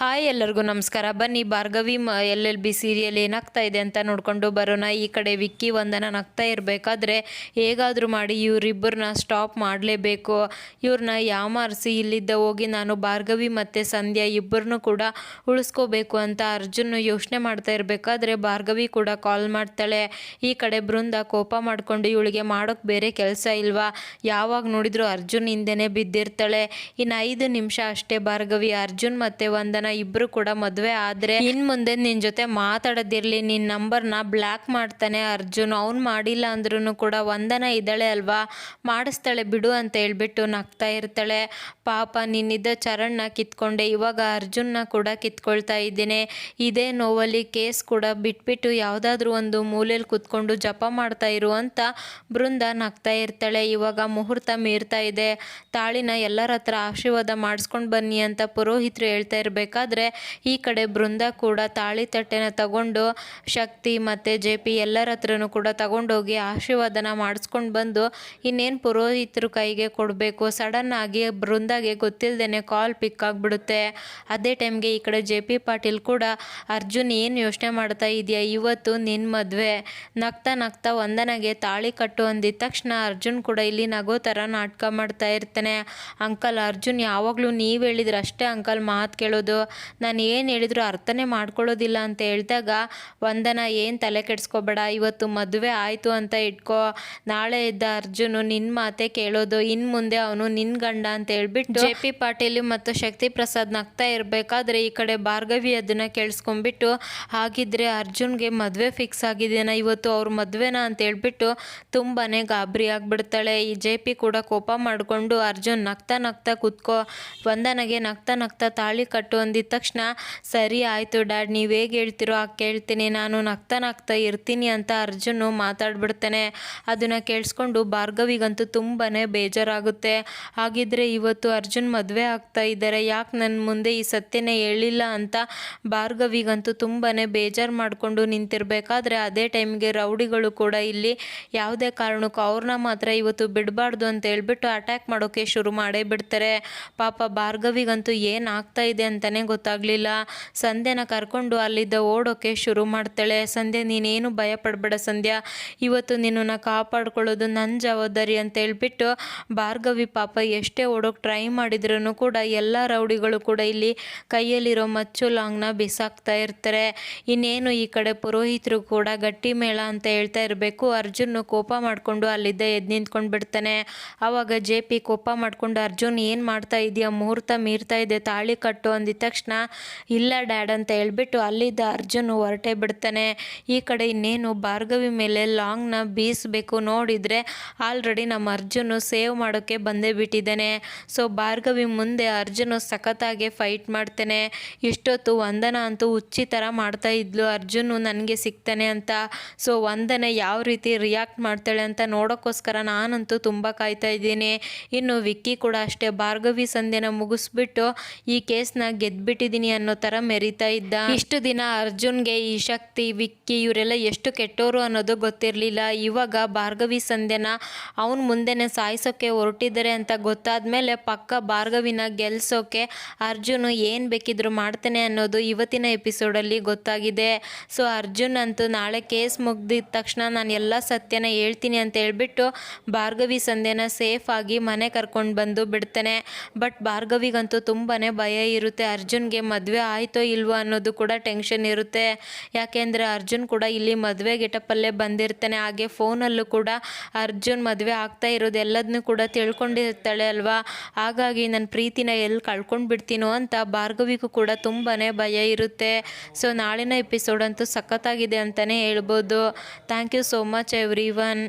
Hi ಎಲ್ಲರಿಗೂ ನಮಸ್ಕಾರ. ಬನ್ನಿ, ಭಾರ್ಗವಿ, ಮ, ಎಲ್ ಎಲ್ ಬಿ ಸೀರಿಯಲ್ ಏನಾಗ್ತಾ ಇದೆ ಅಂತ ನೋಡ್ಕೊಂಡು ಬರೋಣ. ಈ ಕಡೆ ವಿಕ್ಕಿ ವಂದನ ನಗ್ತಾ ಇರಬೇಕಾದ್ರೆ ಹೇಗಾದರೂ ಮಾಡಿ ಇವರಿಬ್ಬರನ್ನ ಸ್ಟಾಪ್ ಮಾಡಲೇಬೇಕು. ಇವ್ರನ್ನ ಯಾಮಾರಿಸಿ ಇಲ್ಲಿದ್ದ ಹೋಗಿ ನಾನು ಭಾರ್ಗವಿ ಮತ್ತು ಸಂಧ್ಯಾ ಇಬ್ಬರನ್ನೂ ಕೂಡ ಉಳಿಸ್ಕೋಬೇಕು ಅಂತ ಅರ್ಜುನ್ ಯೋಚನೆ ಮಾಡ್ತಾ ಇರಬೇಕಾದ್ರೆ ಭಾರ್ಗವಿ ಕೂಡ ಕಾಲ್ ಮಾಡ್ತಾಳೆ. ಈ ಕಡೆ ಬೃಂದ ಕೋಪ ಮಾಡಿಕೊಂಡು ಇವಳಿಗೆ ಮಾಡೋಕ್ಕೆ ಬೇರೆ ಕೆಲಸ ಇಲ್ವಾ? ಯಾವಾಗ ನೋಡಿದರೂ ಅರ್ಜುನ್ ಹಿಂದೆನೇ ಬಿದ್ದಿರ್ತಾಳೆ. ಇನ್ನು ಐದು ನಿಮಿಷ ಅಷ್ಟೇ ಭಾರ್ಗವಿ, ಅರ್ಜುನ್ ಮತ್ತು ವಂದನ ಇಬ್ರು ಕೂಡ ಮದುವೆ ಆದ್ರೆ ಇನ್ ಮುಂದೆ ನಿನ್ ಜೊತೆ ಮಾತಾಡೋದಿರ್ಲಿ, ನಿನ್ ನಂಬರ್ನ ಬ್ಲಾಕ್ ಮಾಡ್ತಾನೆ ಅರ್ಜುನ್. ಅವ್ನು ಮಾಡಿಲ್ಲ ಅಂದ್ರೂ ಕೂಡ ವಂದನ ಇದ್ದಾಳೆ ಅಲ್ವಾ? ಮಾಡಿಸ್ತಾಳೆ, ಬಿಡು ಅಂತ ಹೇಳ್ಬಿಟ್ಟು ನಗ್ತಾ ಇರ್ತಾಳೆ. ಪಾಪ ನಿನ್ನಿದ್ದ ಚರಣ್ನ ಕಿತ್ಕೊಂಡೆ. ಇವಾಗ ಅರ್ಜುನ್ನ ಕೂಡ ಕಿತ್ಕೊಳ್ತಾ ಇದ್ದೀನಿ. ಇದೇ ನೋವಲ್ಲಿ ಕೇಸ್ ಕೂಡ ಬಿಟ್ಬಿಟ್ಟು ಯಾವುದಾದ್ರೂ ಒಂದು ಮೂಲೆಯಲ್ಲಿ ಕುತ್ಕೊಂಡು ಜಪ ಮಾಡ್ತಾ ಇರು ಅಂತ ಬೃಂದ ನಗ್ತಾ ಇರ್ತಾಳೆ. ಇವಾಗ ಮುಹೂರ್ತ ಮೀರ್ತಾ ಇದೆ. ತಾಳಿನ ಎಲ್ಲರ ಹತ್ರ ಆಶೀರ್ವಾದ ಮಾಡಿಸ್ಕೊಂಡು ಬನ್ನಿ ಅಂತ ಪುರೋಹಿತರು ಹೇಳ್ತಾ ಇರಬೇಕಾದ್ರೆ ಈ ಕಡೆ ಬೃಂದ ಕೂಡ ತಾಳಿ ತಟ್ಟೆನ ತಗೊಂಡು ಶಕ್ತಿ ಮತ್ತು ಜೆ ಪಿ ಎಲ್ಲರ ಹತ್ರನು ಕೂಡ ತಗೊಂಡೋಗಿ ಆಶೀರ್ವಾದನ ಮಾಡಿಸ್ಕೊಂಡು ಬಂದು ಇನ್ನೇನು ಪುರೋಹಿತರು ಕೈಗೆ ಕೊಡಬೇಕು? ಸಡನ್ ಆಗಿ ಬೃಂದಾಗೆ ಗೊತ್ತಿಲ್ಲದೇ ಕಾಲ್ ಪಿಕ್ ಆಗಿಬಿಡುತ್ತೆ. ಅದೇ ಟೈಮ್ಗೆ ಈ ಕಡೆ ಜೆ ಪಿ ಪಾಟೀಲ್ ಕೂಡ, ಅರ್ಜುನ್ ಏನು ಯೋಚನೆ ಮಾಡ್ತಾ ಇದೆಯಾ ಇವತ್ತು ನಿನ್ನ ಮದುವೆ? ನಗ್ತಾ ನಗ್ತಾ ವಂದನಗೆ ತಾಳಿ ಕಟ್ಟು ಅಂದಿದ ತಕ್ಷಣ ಅರ್ಜುನ್ ಕೂಡ ಇಲ್ಲಿ ನಗೋ ಥರ ನಾಟಕ ಮಾಡ್ತಾ ಇರ್ತಾನೆ. ಅಂಕಲ್, ಅರ್ಜುನ್ ಯಾವಾಗಲೂ ನೀವು ಹೇಳಿದ್ರೆ ಅಷ್ಟೇ ಅಂಕಲ್ ಮಾತು ಕೇಳೋದು. ನಾನು ಏನು ಹೇಳಿದ್ರು ಅರ್ಥನೇ ಮಾಡ್ಕೊಳ್ಳೋದಿಲ್ಲ ಅಂತ ಹೇಳಿದಾಗ, ವಂದನ, ಏನು ತಲೆ ಕೆಡಿಸ್ಕೋಬೇಡ, ಇವತ್ತು ಮದುವೆ ಆಯಿತು ಅಂತ ಇಟ್ಕೋ, ನಾಳೆ ಇದ್ದ ಅರ್ಜುನು ನಿನ್ನ ಮಾತೆ ಕೇಳೋದು ಇನ್ನು ಮುಂದೆ ಅವನು ನಿನ್ನ ಗಂಡ ಅಂತ ಹೇಳ್ಬಿಟ್ಟು ಜೆ ಪಿ ಪಾಟೀಲ್ ಮತ್ತು ಶಕ್ತಿ ಪ್ರಸಾದ್ ನಗ್ತಾ ಇರಬೇಕಾದ್ರೆ ಈ ಕಡೆ ಭಾರ್ಗವಿ ಅದನ್ನು ಕೇಳಿಸ್ಕೊಂಬಿಟ್ಟು ಹಾಗಿದ್ರೆ ಅರ್ಜುನ್ಗೆ ಮದುವೆ ಫಿಕ್ಸ್ ಆಗಿದೆಯಾ? ಇವತ್ತು ಅವ್ರ ಮದುವೆನ? ಅಂತ ಹೇಳ್ಬಿಟ್ಟು ತುಂಬಾ ಗಾಬರಿ ಆಗಿಬಿಡ್ತಾಳೆ. ಈ ಜೆ ಪಿ ಕೂಡ ಕೋಪ ಮಾಡಿಕೊಂಡು, ಅರ್ಜುನ್, ನಗ್ತಾ ನಗ್ತಾ ಕೂತ್ಕೋ, ವಂದನಗೆ ನಗ್ತಾ ನಗ್ತಾ ತಾಳಿ ಕಟ್ಟು ಅಂದಿದ ತಕ್ಷಣ, ಸರಿ ಆಯಿತು ಡ್ಯಾಡ್, ನೀವು ಹೇಗೆ ಹೇಳ್ತಿರೋ ಆ ಕೇಳ್ತೀನಿ. ನಾನು ನಗ್ತಾ ನಗ್ತಾ ಇರ್ತೀನಿ ಅಂತ ಅರ್ಜುನು ಮಾತಾಡ್ಬಿಡ್ತಾನೆ. ಅದನ್ನು ಕೇಳಿಸ್ಕೊಂಡು ಭಾರ್ಗವಿಗಂತೂ ತುಂಬಾ ಬೇಜಾರಾಗುತ್ತೆ. ಹಾಗಿದ್ರೆ ಇವತ್ತು ಅರ್ಜುನ್ ಮದುವೆ ಆಗ್ತಾ ಇದ್ದಾರೆ ಯಾಕೆ ನನ್ನ ಮುಂದೆ ಈ ಸತ್ಯನೇ ಹೇಳಿಲ್ಲ ಅಂತ ಭಾರ್ಗವಿಗಂತೂ ತುಂಬಾ ಬೇಜಾರು ಮಾಡಿಕೊಂಡು ನಿಂತಿರಬೇಕಾದ್ರೆ ಅದೇ ಟೈಮ್ಗೆ ರೌಡಿಗಳು ಕೂಡ ಇಲ್ಲಿ ಯಾವುದೇ ಕಾರಣಕ್ಕೂ ಅವ್ರನ್ನ ಮಾತ್ರ ಇವತ್ತು ಬಿಡಬಾರ್ದು ಅಂತ ಹೇಳ್ಬಿಟ್ಟು ಅಟ್ಯಾಕ್ ಮಾಡೋಕ್ಕೆ ಶುರು ಮಾಡೇ ಬಿಡ್ತಾರೆ. ಪಾಪ ಭಾರ್ಗವಿಗಂತೂ ಏನಾಗ್ತಾ ಇದೆ ಅಂತಲೇ ಗೊತ್ತಾಗಲಿಲ್ಲ. ಸಂಧ್ಯನ ಕರ್ಕೊಂಡು ಅಲ್ಲಿದ್ದ ಓಡೋಕ್ಕೆ ಶುರು ಮಾಡ್ತಾಳೆ. ಸಂಧ್ಯಾ, ನೀನೇನು ಭಯ ಪಡಬೇಡ ಸಂಧ್ಯಾ. ಇವತ್ತು ನಿನ್ನನ್ನು ಕಾಪಾಡ್ಕೊಳ್ಳೋದು ನನ್ನ ಜವಾಬ್ದಾರಿ ಅಂತ ಹೇಳ್ಬಿಟ್ಟು ಭಾರ್ಗವಿ ಪಾಪ ಎಷ್ಟೇ ಓಡೋಕೆ ಟ್ರೈ ಮಾಡಿದ್ರೂ ಕೂಡ ಎಲ್ಲ ರೌಡಿಗಳು ಕೂಡ ಇಲ್ಲಿ ಕೈಯಲ್ಲಿರೋ ಮಚ್ಚು ಲಾಂಗ್ನ ಬಿಸಾಕ್ತಾ ಇರ್ತಾರೆ. ಇನ್ನೇನು ಈ ಕಡೆ ಪುರೋಹಿತರು ಕೂಡ ಗಟ್ಟಿ ಮೇಳ ಅಂತ ಹೇಳ್ತಾ ಇರಬೇಕು. ಅರ್ಜುನ್ ಕೋಪ ಮಾಡಿಕೊಂಡು ಅಲ್ಲಿದ್ದ ಎದ್ದು ನಿಂತ್ಕೊಂಡು ಬಿಡ್ತಾನೆ. ಆವಾಗ ಜೆ ಪಿ ಕೋಪ ಮಾಡಿಕೊಂಡು, ಅರ್ಜುನ್, ಏನು ಮಾಡ್ತಾ ಇದೆಯಾ? ಮುಹೂರ್ತ ಮೀರ್ತಾ ಇದೆ. ತಾಳಿ ಕಟ್ಟು ಅಂದಿದ ತಕ್ಷಣ, ಇಲ್ಲ ಡ್ಯಾಡ್ ಅಂತ ಹೇಳ್ಬಿಟ್ಟು ಅಲ್ಲಿದ್ದ ಅರ್ಜುನ್ ಹೊರಟೇ ಬಿಡ್ತಾನೆ. ಈ ಕಡೆ ಇನ್ನೇನು ಭಾರ್ಗವಿ ಮೇಲೆ ಲಾಂಗ್ನ ಬೀಸಬೇಕು ನೋಡಿದರೆ ಆಲ್ರೆಡಿ ನಮ್ಮ ಅರ್ಜುನು ಸೇವ್ ಮಾಡೋಕ್ಕೆ ಬಂದೇ ಬಿಟ್ಟಿದ್ದಾನೆ. ಸೊ, ಭಾರ್ಗವಿ ಮುಂದೆ ಅರ್ಜುನು ಸಖತ್ತಾಗೆ ಫೈಟ್ ಮಾಡ್ತಾನೆ. ಇಷ್ಟೊತ್ತು ವಂದನ ಅಂತೂ ಹುಚ್ಚಿ ಥರ ಮಾಡ್ತಾ ಇದ್ಲು. ಅರ್ಜುನು ನನಗೆ ಸಿಗ್ತಾನೆ ಅಂತ. ಸೊ, ವಂದನ ಯಾವ ರೀತಿ ರಿಯಾಕ್ಟ್ ಮಾಡ್ತಾಳೆ ಅಂತ ನೋಡೋಕ್ಕೋಸ್ಕರ ನಾನಂತೂ ತುಂಬ ಕಾಯ್ತಾ ಇದ್ದೀನಿ. ಇನ್ನು ವಿಕ್ಕಿ ಕೂಡ ಅಷ್ಟೇ. ಭಾರ್ಗವಿ ಸಂಧ್ಯನ ಮುಗಿಸ್ಬಿಟ್ಟು ಈ ಕೇಸ್ನ ಗೆದ್ಬಿಟ್ಟಿದ್ದೀನಿ ಅನ್ನೋ ಥರ ಮೆರಿತಾ ಇದ್ದ. ಇಷ್ಟು ದಿನ ಅರ್ಜುನ್ಗೆ ಈ ಶಕ್ತಿ, ವಿಕ್ಕಿ ಇವರೆಲ್ಲ ಎಷ್ಟು ಕೆಟ್ಟೋರು ಅನ್ನೋದು ಗೊತ್ತಿರಲಿಲ್ಲ. ಇವಾಗ ಭಾರ್ಗವಿ ಸಂಧ್ಯನ ಅವನ ಮುಂದೆನೆ ಸಾಯಿಸೋಕ್ಕೆ ಹೊರಟಿದ್ದಾರೆ ಅಂತ ಗೊತ್ತಾದ ಮೇಲೆ ಪಕ್ಕ ಭಾರ್ಗವಿನ ಗೆಲ್ಸೋಕೆ ಅರ್ಜುನ್ ಏನು ಬೇಕಿದ್ರು ಮಾಡ್ತಾನೆ ಅನ್ನೋದು ಇವತ್ತಿನ ಎಪಿಸೋಡಲ್ಲಿ ಗೊತ್ತಾಗಿದೆ. ಸೊ ಅರ್ಜುನ್ ಅಂತೂ ನಾಳೆ ಕೇಸ್ ಮುಗ್ದಿದ ತಕ್ಷಣ ನಾನು ಎಲ್ಲ ಸತ್ಯನ ಹೇಳ್ತೀನಿ ಅಂತ ಹೇಳ್ಬಿಟ್ಟು ಭಾರ್ಗವಿ ಸಂಧ್ಯನ ಸೇಫ್ ಆಗಿ ಮನೆ ಕರ್ಕೊಂಡು ಬಂದು ಬಿಡ್ತಾನೆ. ಬಟ್ ಭಾರ್ಗವಿಗಂತೂ ತುಂಬಾ ಭಯ ಇರುತ್ತೆ ಅರ್ಜುನ್ಗೆ ಮದುವೆ ಆಯಿತೋ ಇಲ್ವೋ ಅನ್ನೋದು ಕೂಡ ಟೆನ್ಷನ್ ಇರುತ್ತೆ. ಯಾಕೆಂದರೆ ಅರ್ಜುನ್ ಕೂಡ ಇಲ್ಲಿ ಮದುವೆ ಗೆಟಪಲ್ಲೇ ಬಂದಿರ್ತಾನೆ. ಹಾಗೆ ಫೋನಲ್ಲೂ ಕೂಡ ಅರ್ಜುನ್ ಮದುವೆ ಆಗ್ತಾ ಇರೋದು ಎಲ್ಲದನ್ನೂ ಕೂಡ ತಿಳ್ಕೊಂಡಿರ್ತಾಳೆ ಅಲ್ವಾ? ಹಾಗಾಗಿ ನನ್ನ ಪ್ರೀತಿನ ಎಲ್ಲಿ ಕಳ್ಕೊಂಡು ಬಿಡ್ತೀನೋ ಅಂತ ಭಾರ್ಗವಿಗೂ ಕೂಡ ತುಂಬಾ ಭಯ ಇರುತ್ತೆ. ಸೊ ನಾಳಿನ ಎಪಿಸೋಡ್ ಅಂತೂ ಸಖತ್ತಾಗಿದೆ ಅಂತಲೇ ಹೇಳ್ಬೋದು. Thank you so much everyone